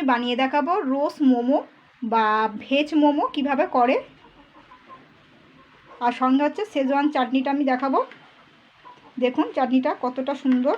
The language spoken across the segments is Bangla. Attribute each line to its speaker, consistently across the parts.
Speaker 1: আমি বানিয়ে দেখাবো রোস মোমো বা ভেজ মোমো কীভাবে করে। আর সঙ্গে হচ্ছে সেজওয়ান চাটনিটা আমি দেখাবো। দেখুন চাটনিটা কতটা সুন্দর।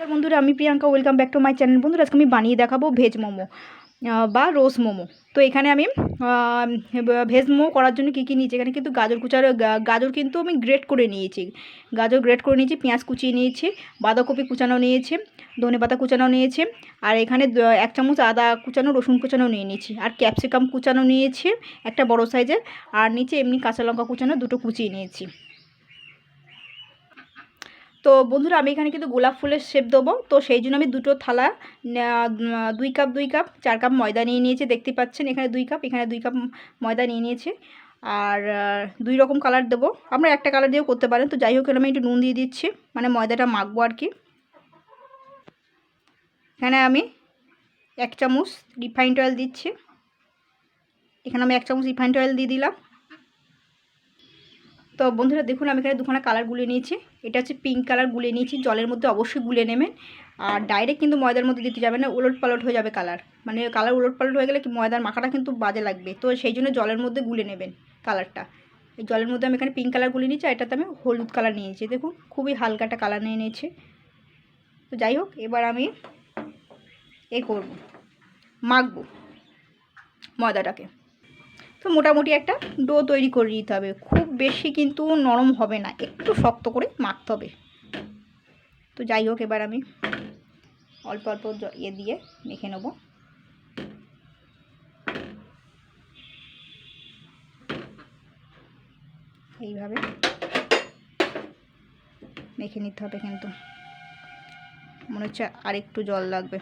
Speaker 1: তো বন্ধুরা, আমি Priyanka welcome back to my channel বন্ধুরা, আজকে আমি বানিয়ে দেখাবো ভেজ মোমো বা রোজ মোমো। তো এখানে আমি ভেজ মোমো করার জন্য কী কী নিয়েছি? এখানে কিন্তু গাজর কুচার গাজর কিন্তু আমি গ্রেট করে নিয়েছি। গাজর গ্রেট করে নিয়েছি, পেঁয়াজ কুচিয়ে নিয়েছি, বাঁধাকপি কুচানো নিয়েছি, ধনে পাতা কুচানো নিয়েছি, আর এখানে এক চামচ আদা কুচানো, রসুন কুচানো নিয়ে নিয়েছি, আর ক্যাপসিকাম কুচানো নিয়েছি, একটা বড় সাইজের আর নিচে এমনি কাঁচা লঙ্কা কুচানো দুটো কুচিয়ে নিয়েছি। তো বন্ধুরা, আমি এখানে কিন্তু গোলাপ ফুলের শেপ দেবো। তো সেই জন্য আমি দুটো থালা দুই কাপ দুই কাপ চার কাপ ময়দা নিয়ে নিয়েছি। দেখতে পাচ্ছেন এখানে দুই কাপ এখানে দুই কাপ ময়দা নিয়ে নিয়েছি। আর দুই রকম কালার দেবো। আপনারা একটা কালার দিয়েও করতে পারেন। তো যাই হোক আমি একটু নুন দিয়ে দিচ্ছি। মানে ময়দাটা মাখবো আর কি। এখানে আমি এক চামচ রিফাইন্ড অয়েল দিচ্ছি। এখানে আমি এক চামচ রিফাইন্ড অয়েল দিয়ে দিলাম। তো বন্ধুরা দেখুন, আমি এখানে দুখানা কালার গুলে নিয়েছি। এটা হচ্ছে পিঙ্ক কালার গুলে নিয়েছি। জলের মধ্যে অবশ্যই গুলে নেবেন। আর ডাইরেক্ট কিন্তু ময়দার মধ্যে দিতে যাবে না উলট পালট হয়ে যাবে কালার মানে কালার উলট পালট হয়ে গেলে কি ময়দার মাখাটা কিন্তু বাজে লাগবে। তো সেই জন্য জলের মধ্যে গুলে নেবেন কালারটা এই জলের মধ্যে আমি এখানে পিঙ্ক কালার গুলে নিয়েছি, আর এটাতে আমি হলুদ কালার নিয়েছি। দেখুন, খুবই হালকা একটা কালার নিয়ে নিয়েছি। তো যাই হোক, এবার আমি এ করব, মাখবো ময়দাটাকে। তো মোটামুটি একটা ডো তৈরি করে নিতে হবে। খুব বেশি কিন্তু নরম হবে না, একটু শক্ত করে মাখতে হবে। তো যাই হোক, এবার আমি অল্প অল্প ইয়ে দিয়ে মেখে নেব। এইভাবে মেখে নিতে হবে কিন্তু। মনে হচ্ছে আর একটু জল লাগবে।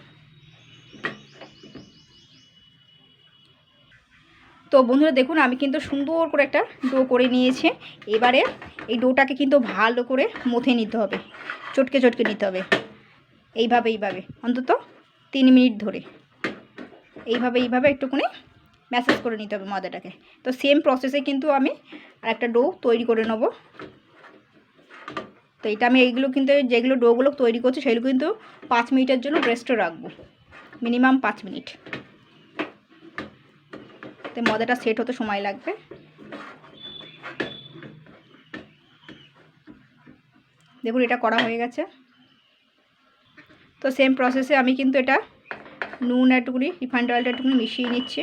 Speaker 1: তো বন্ধুরা দেখুন, আমি কিন্তু সুন্দর করে একটা ডো করে নিয়েছি। এবারে এই ডোটাকে কিন্তু ভালো করে মথে নিতে হবে। চটকে চটকে নিতে হবে। এইভাবে এইভাবে। অন্তত তিন মিনিট ধরে। এইভাবে এইভাবে একটুখানি ম্যাসাজ করে নিতে হবে ময়দাটাকে। তো সেম প্রসেসে কিন্তু আমি আর একটা ডো তৈরি করে নেব। তো এটা আমি এইগুলো কিন্তু, যেগুলো ডোগুলো তৈরি করছি, সেগুলো কিন্তু পাঁচ মিনিটের জন্য রেস্টে রাখব। মিনিমাম পাঁচ মিনিট। তো ময়দাটা সেট হতে সময় লাগবে। দেখুন, এটা করা হয়ে গেছে। তো সেম প্রসেসে আমি কিন্তু এটা নুন একটুকুনি রিফাইন্ড অয়েলটা একটুকুনি মিশিয়ে নিচ্ছি।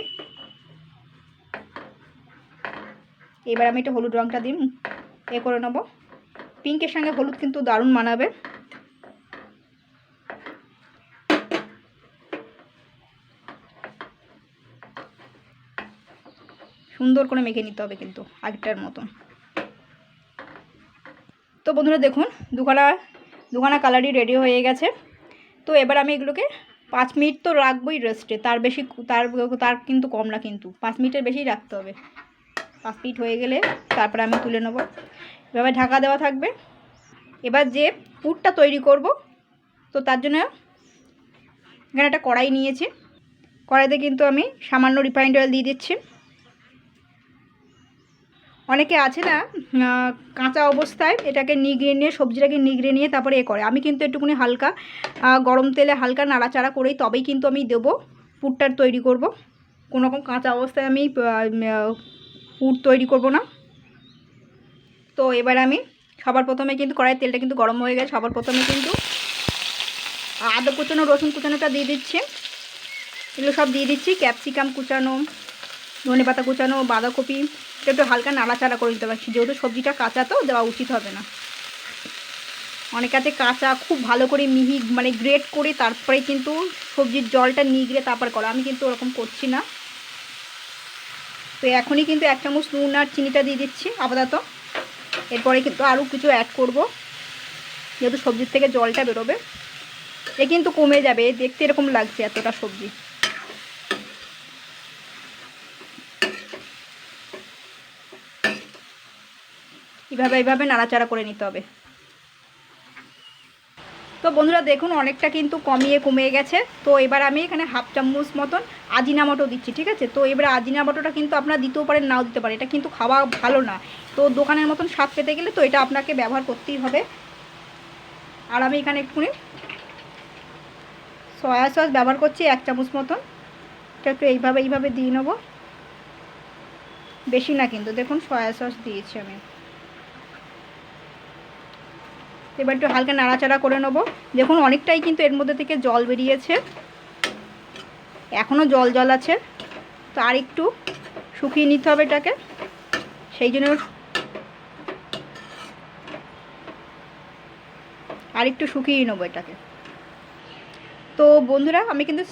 Speaker 1: এবার আমি এটা হলুদ রঙটা দিই এ করে নেব। পিঙ্কের সঙ্গে হলুদ কিন্তু দারুণ মানাবে। সুন্দর করে মেখে নিতে হবে কিন্তু আগেরটার মতন। তো বন্ধুরা দেখুন, দুখানা দুখানা কালারই রেডি হয়ে গেছে। তো এবার আমি এগুলোকে পাঁচ মিনিট তো রাখবোই রেস্টে তার বেশি তার তার কিন্তু কম না কিন্তু, পাঁচ মিনিটের বেশি রাখতে হবে। পাঁচ মিনিট হয়ে গেলে তারপরে আমি তুলে নেব। এভাবে ঢাকা দেওয়া থাকবে। এবার যে পুরটা তৈরি করব, তো তার জন্য এখানে একটা কড়াই নিয়েছি। কড়াইতে কিন্তু আমি সামান্য রিফাইন্ড অয়েল দিয়ে দিচ্ছি। অনেকে আছে না কাঁচা অবস্থায় এটাকে নিগড়ে নিয়ে, সবজিটাকে নিগড়ে নিয়ে তারপরে এ করে। আমি কিন্তু একটুখানি হালকা গরম তেলে হালকা নাড়াচাড়া করেই তবেই কিন্তু আমি দেবো পুরটার তৈরি করব। কোনো রকম কাঁচা অবস্থায় আমি পুর তৈরি করব না। তো এবার আমি সবার প্রথমে কিন্তু কড়াইয়ের তেলটা কিন্তু গরম হয়ে গেছে। সবার প্রথমে কিন্তু আদা কুচানো, রসুন কুচানোটা দিয়ে দিচ্ছি। এগুলো সব দিয়ে দিচ্ছি। ক্যাপসিকাম কুচানো ধনে পাতা কুচানো, বাঁধাকপি একটু হালকা নাড়াচাড়া করে দিতে পারছি। যেহেতু সবজিটা কাঁচা তো, দেওয়া উচিত হবে না। অনেক আছে কাঁচা, খুব ভালো করে মিহি মানে গ্রেট করে তারপরে কিন্তু সবজির জলটা নিগড়ে তারপর করা। আমি কিন্তু ওরকম করছি না। তো এখনই কিন্তু এক চামচ নুন আর চিনিটা দিয়ে দিচ্ছি, আপাতত। এরপরে কিন্তু আরও কিছু অ্যাড করব, যেহেতু সবজির থেকে জলটা বেরোবে। এ কিন্তু কমে যাবে, দেখতে এরকম লাগছে এতটা সবজি। এইভাবে এইভাবে নাড়াচাড়া করে নিতে হবে। তো বন্ধুরা দেখুন, অনেকটা কিন্তু কমিয়ে কমিয়ে গেছে। তো এবার আমি এখানে হাফ চামচ মতন আজিনামটো দিচ্ছি, ঠিক আছে? তো এবার আজিনামটোটা কিন্তু আপনারা দিতেও পারেন, নাও দিতে পারেন। এটা কিন্তু খাওয়া ভালো না। তো দোকানের মতন স্বাদ পেতে গেলে তো এটা আপনাকে ব্যবহার করতেই হবে। আর আমি এখানে একটুখানি সয়া সস ব্যবহার করছি, এক চামচ মতন। এটা একটু এইভাবে এইভাবে দিয়ে নেব। বেশি না কিন্তু, দেখুন, সয়া সস দিয়েছি আমি। এবার একটু হালকা নাড়াচাড়া করে নেব। দেখুন, অনেকটাই কিন্তু এর মধ্যে থেকে জল বেরিয়েছে। এখনও জল জল আছে। তো আর একটু শুকিয়ে নিতে হবে এটাকে। সেই জন্য আর একটু শুকিয়ে নেব এটাকে। তো বন্ধুরা, আমি কিন্তু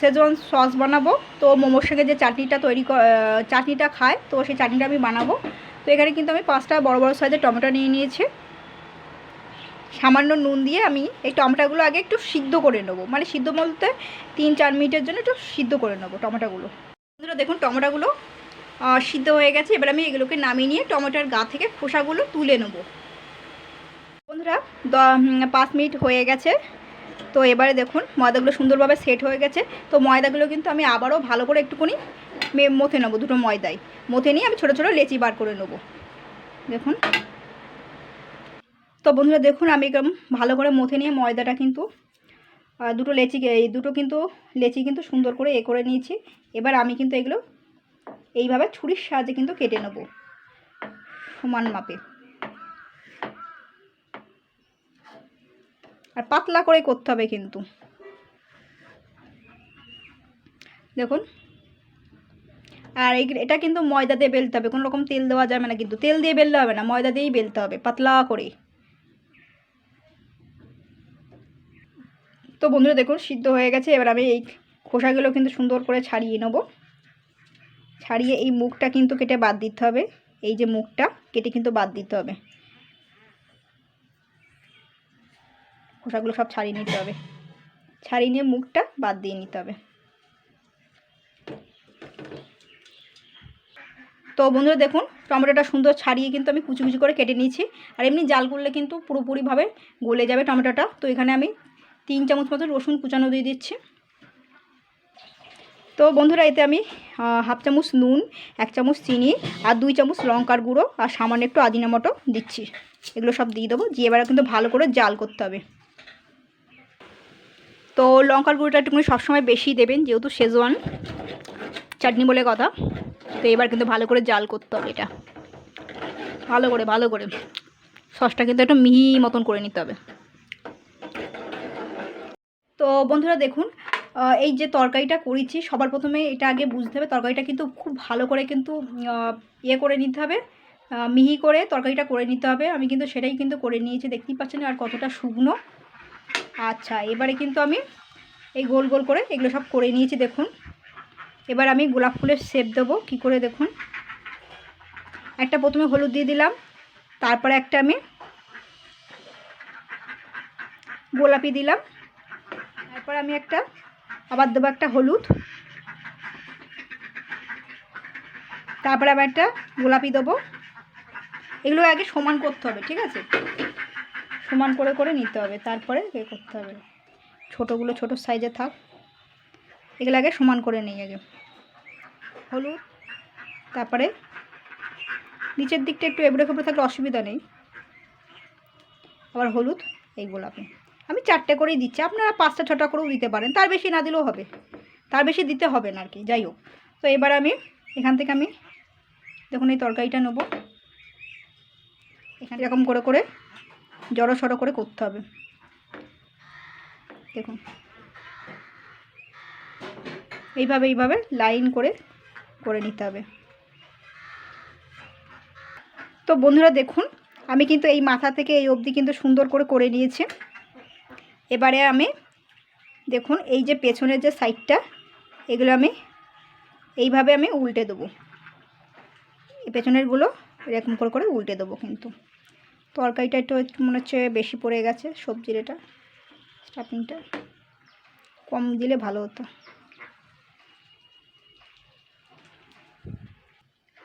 Speaker 1: সেজন সস বানাবো। তো মোমোর সঙ্গে যে চাটনিটা তৈরি চাটনিটা খায়, তো সেই চাটনিটা আমি বানাবো। তো এখানে কিন্তু আমি পাঁচটা বড় বড় সাইজের টমেটো নিয়ে নিয়েছি। সামান্য নুন দিয়ে আমি এই টমেটোগুলো আগে একটু সিদ্ধ করে নেব। মানে সিদ্ধ বলতে তিন চার মিনিটের জন্য একটু সিদ্ধ করে নেব টমেটোগুলো। বন্ধুরা, দেখুন টমেটোগুলো সিদ্ধ হয়ে গেছে। এবার আমি এগুলোকে নামিয়ে নিয়ে টমেটোর গা থেকে খোসাগুলো তুলে নেব। বন্ধুরা পাঁচ মিনিট হয়ে গেছে। তো এবারে দেখুন, ময়দাগুলো সুন্দরভাবে সেট হয়ে গেছে। তো ময়দাগুলো কিন্তু আমি আবারও ভালো করে একটুখানি মথে নেব দুটো ময়দায়। মথে নিয়ে আমি ছোটো ছোটো লেচি বার করে নেব। দেখুন তো বন্ধুরা দেখুন, আমি একদম ভালো করে মথে নিয়ে ময়দাটা কিন্তু দুটো লেচি এই দুটো কিন্তু লেচি কিন্তু সুন্দর করে এ করে নিয়েছি। এবার আমি কিন্তু এগুলো এইভাবে ছুরির সাহায্যে কিন্তু কেটে নেব সমান মাপে। আর পাতলা করে করতে হবে কিন্তু। দেখুন। আর এটা কিন্তু ময়দা দিয়ে বেলতে হবে, কোনো রকম তেল দেওয়া যাবে না কিন্তু, তেল দিয়ে বেললে হবে না, ময়দা দিয়েই বেলতে হবে, পাতলা করে। তো বন্ধুরা দেখুন, সিদ্ধ হয়ে গেছে। এবার আমি এই খোসাগুলো কিন্তু সুন্দর করে ছাড়িয়ে নেব। ছাড়িয়ে এই মুখটা কিন্তু কেটে বাদ দিতে হবে। এই যে মুখটা, কেটে কিন্তু বাদ দিতে হবে। খোসাগুলো সব ছাড়িয়ে নিতে হবে। ছাড়িয়ে নিয়ে মুখটা বাদ দিয়ে নিতে হবে। তো বন্ধুরা দেখুন, টমেটোটা সুন্দর ছাড়িয়ে কিন্তু আমি কুচি কুচি করে কেটে নিয়েছি। আর এমনি জাল করলে কিন্তু পুরোপুরিভাবে গলে যাবে টমেটোটা। তো এখানে আমি তিন চামচ মতো রসুন কুচানো দিয়ে দিচ্ছি। তো বন্ধুরা, এতে আমি হাফ চামচ নুন, এক চামচ চিনি আর দুই চামচ লঙ্কার গুঁড়ো আর সামান্য একটু আদিনামটো দিচ্ছি। এগুলো সব দিয়ে দেবো। দিয়ে এবার কিন্তু ভালো করে জাল করতে হবে। তো লঙ্কার গুঁড়োটা একটুখানি সবসময় বেশি দেবেন, যেহেতু শেজওয়ান চাটনি বলে কথা। তো এবার কিন্তু ভালো করে জাল করতে হবে এটা। ভালো করে ভালো করে। সসটা কিন্তু একটু মিহি মতন করে নিতে হবে। তো বন্ধুরা দেখুন এই যে তরকারিটা করেছি, সবার প্রথমে এটা আগে বুঝতে হবে। তরকারিটা কিন্তু খুব ভালো করে কিন্তু ইয়ে করে নিতে হবে মিহি করে তরকারিটা করে নিতে হবে। আমি কিন্তু সেটাই কিন্তু করে নিয়েছি, দেখতেই পাচ্ছেন আর কতটা শুকনো। আচ্ছা এবারে কিন্তু আমি এই গোল গোল করে এগুলো সব করে নিয়েছি, দেখুন। এবার আমি গোলাপ ফুলের শেপ দেবো, কী করে দেখুন। একটা প্রথমে হলুদ দিয়ে দিলাম, তারপরে একটা আমি গোলাপি দিলাম। তারপর আমি একটা, আবার দেবো একটা হলুদ। তারপরে আবার একটা গোলাপি দেবো। এগুলো আগে সমান করতে হবে, ঠিক আছে? সমান করে করে নিতে হবে, তারপরে এ করতে হবে। ছোটোগুলো ছোটো সাইজে থাক। এগুলো আগে সমান করে নিই আগে। হলুদ, তারপরে নিচের দিকটা একটু এবড়ে খেবড়ে থাকলে অসুবিধা নেই। আবার হলুদ, এই গোলাপি। আমি চারটে করেই দিচ্ছি। আপনারা পাঁচটা, ছটা করেও দিতে পারেন। তার বেশি না দিলেও হবে। তার বেশি দিতে হবে না আর কি, যাই হোক। তো এবার আমি এখান থেকে আমি, দেখুন এই তরকারিটা নেব। এখানে এরকম করে করে জড়ো সড়ো করে করতে হবে। দেখুন। এইভাবে এইভাবে লাইন করে করে নিতে হবে। তো বন্ধুরা দেখুন, আমি কিন্তু এই মাথা থেকে এই অবধি কিন্তু সুন্দর করে করে নিয়েছি। এবারে আমি দেখুন, এই যে পেছনের যে সাইডটা, এগুলো আমি এইভাবে আমি উল্টে দেবো। এই পেছনেরগুলো এরকম করে করে উল্টে দেবো কিন্তু। তরকারিটা একটু মনে হচ্ছে বেশি পড়ে গেছে, সবজির এটা, স্টাফিংটা। কম দিলে ভালো হতো।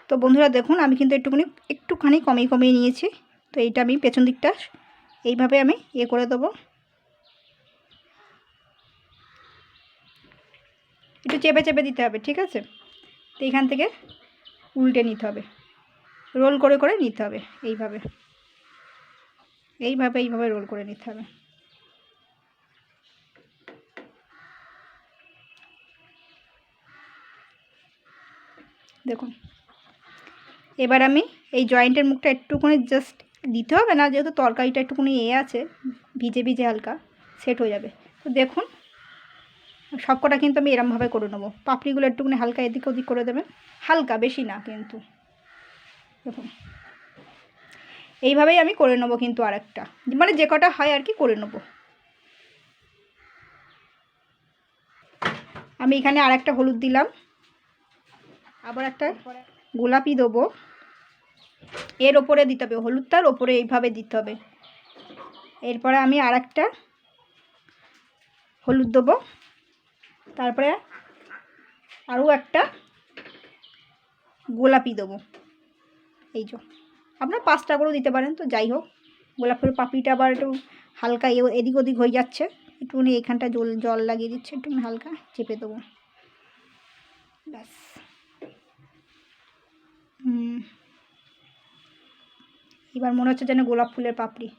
Speaker 1: তো বন্ধুরা দেখুন, আমি কিন্তু একটুখানি একটুখানি কমিয়ে কমিয়ে নিয়েছি। তো এইটা আমি পেছন দিকটা এইভাবে আমি ইয়ে করে দেবো। একটু চেপে চেপে দিতে হবে, ঠিক আছে? তো এইখান থেকে উল্টে নিতে হবে। রোল করে করে নিতে হবে, এইভাবে। এইভাবে এইভাবে রোল করে নিতে হবে। দেখুন, এবার আমি এই জয়েন্টের মুখটা একটুখানি জাস্ট দিতে হবে না, যেহেতু তরকারিটা একটুখানি এ আছে, ভিজে ভিজে হালকা সেট হয়ে যাবে। তো দেখুন সবকটা কিন্তু আমি এরমভাবে করে নেব। পাপড়িগুলো একটুখানি হালকা এদিক ওদিক করে দেবেন। হালকা, বেশি না কিন্তু। দেখুন। এইভাবেই আমি করে নেব কিন্তু আরেকটা। মানে যে কটা হয় আর কি করে নেব। আমি এখানে আরেকটা হলুদ দিলাম। আবার একটা গোলাপি দেবো। এর ওপরে দিতে হবে। হলুদটার ওপরে এইভাবে দিতে হবে। এরপরে আমি আর একটা হলুদ দেবো। তারপরে আরও একটা গোলাপি দেবো। এই যে, আপনার পাঁচটা করেও দিতে পারেন, তো যাই হোক। গোলাপ ফুলের পাপড়িটা আবার একটু হালকা এদিক ওদিক হয়ে যাচ্ছে। একটুখানি এখানটা জল জল লাগিয়ে দিচ্ছে, একটুখানি হালকা চেপে দেবো। ব্যাস। এবার মনে হচ্ছে যেন গোলাপ ফুলের পাপড়ি।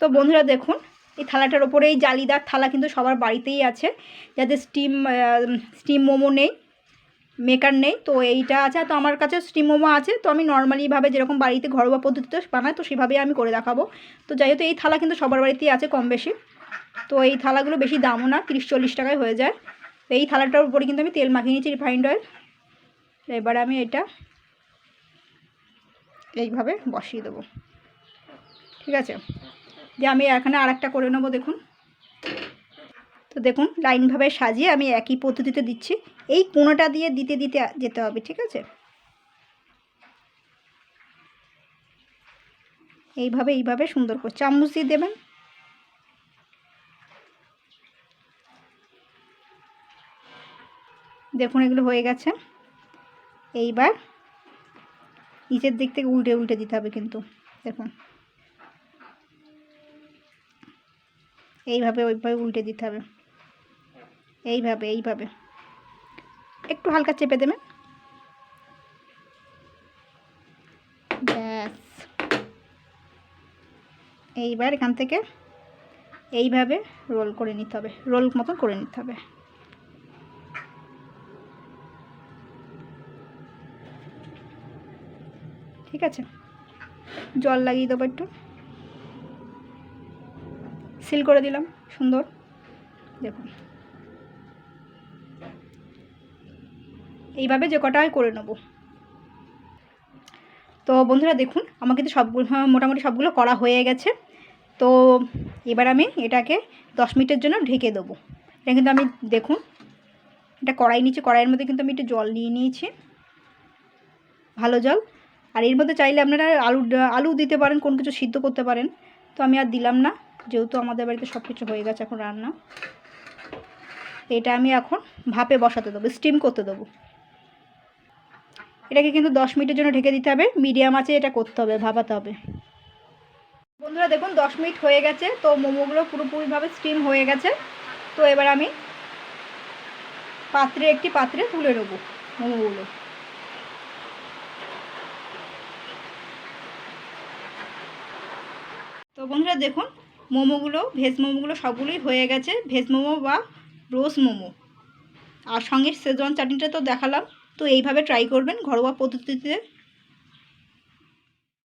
Speaker 1: তো বন্ধুরা দেখুন এই থালাটার ওপরে এই জালিদার থালা কিন্তু সবার বাড়িতেই আছে। যাদের স্টিম স্টিম মোমো নেই মেকার নেই, তো এইটা আছে। তো আমার কাছে স্টিম মোমো আছে। তো আমি নর্মালিভাবে যেরকম বাড়িতে ঘরোয়া পদ্ধতিতে বানাই, তো সেভাবেই আমি করে দেখাবো। তো যাই হোক এই থালা কিন্তু সবার বাড়িতেই আছে কম বেশি। তো এই থালাগুলো বেশি দামও না, তিরিশ চল্লিশ টাকায় হয়ে যায়। তো এই থালাটার উপরে কিন্তু আমি তেল মাখিয়ে নিয়েছি রিফাইন্ড অয়েল এবার আমি এটা এইভাবে বসিয়ে দেবো। ঠিক আছে? যে আমি এখানে আর একটা করে নেব, দেখুন। তো দেখুন, লাইনভাবে সাজিয়ে আমি একই পদ্ধতিতে দিচ্ছি। এই কোনোটা দিয়ে দিতে দিতে যেতে হবে, ঠিক আছে? এইভাবে এইভাবে সুন্দর করে চামচ দিয়ে দেবেন। দেখুন, এগুলো হয়ে গেছে। এইবার নিচের দিক থেকে উল্টে উল্টে দিতে হবে কিন্তু, দেখুন। এইভাবে ওইভাবে উল্টে দিতে হবে। এইভাবে এইভাবে। একটু হালকা চেপে দেবেন। ব্যাস। এইবার এখান থেকে এইভাবে রোল করে নিতে হবে। রোল মতন করে নিতে হবে। ঠিক আছে? জল লাগিয়ে দেবো একটু। সিল করে দিলাম সুন্দর। দেখুন। এইভাবে যে কটা করে নেব। তো বন্ধুরা দেখুন আমার কিন্তু সবগুলো হ্যাঁ, মোটামুটি সবগুলো করা হয়ে গেছে। তো এবার আমি এটাকে দশ মিনিটের জন্য ঢেকে দেবো। এটা কিন্তু আমি দেখুন এটা কড়াই নিচে কড়াইয়ের মধ্যে কিন্তু আমি একটু জল নিয়ে নিয়েছি। ভালো জল। আর এর মধ্যে চাইলে আপনারা আলু আলু দিতে পারেন কোন কিছু সিদ্ধ করতে পারেন। তো আমি আর দিলাম না। যেহেতু আমাদের বাড়িতে সব কিছু হয়ে গেছে এখন রান্না, এটা আমি এখন ভাপে বসাতে দেবো স্টিম করতে দেবো। এটাকে কিন্তু দশ মিনিটের জন্য ঢেকে দিতে হবে মিডিয়াম আছে, এটা করতে হবে, ভাপাতে হবে। বন্ধুরা দেখুন, দশ মিনিট হয়ে গেছে, তো মোমোগুলো পুরোপুরিভাবে স্টিম হয়ে গেছে। তো এবার আমি পাত্রে একটি পাত্রে তুলে নেব মোমোগুলো। তো বন্ধুরা দেখুন মোমোগুলো, ভেজ মোমোগুলো সবগুলোই হয়ে গেছে। ভেজ মোমো বা রোজ মোমো। আর সঙ্গে সেজন চাটনিটা তো দেখালাম। তো এইভাবে ট্রাই করবেন ঘরোয়া পদ্ধতিতে।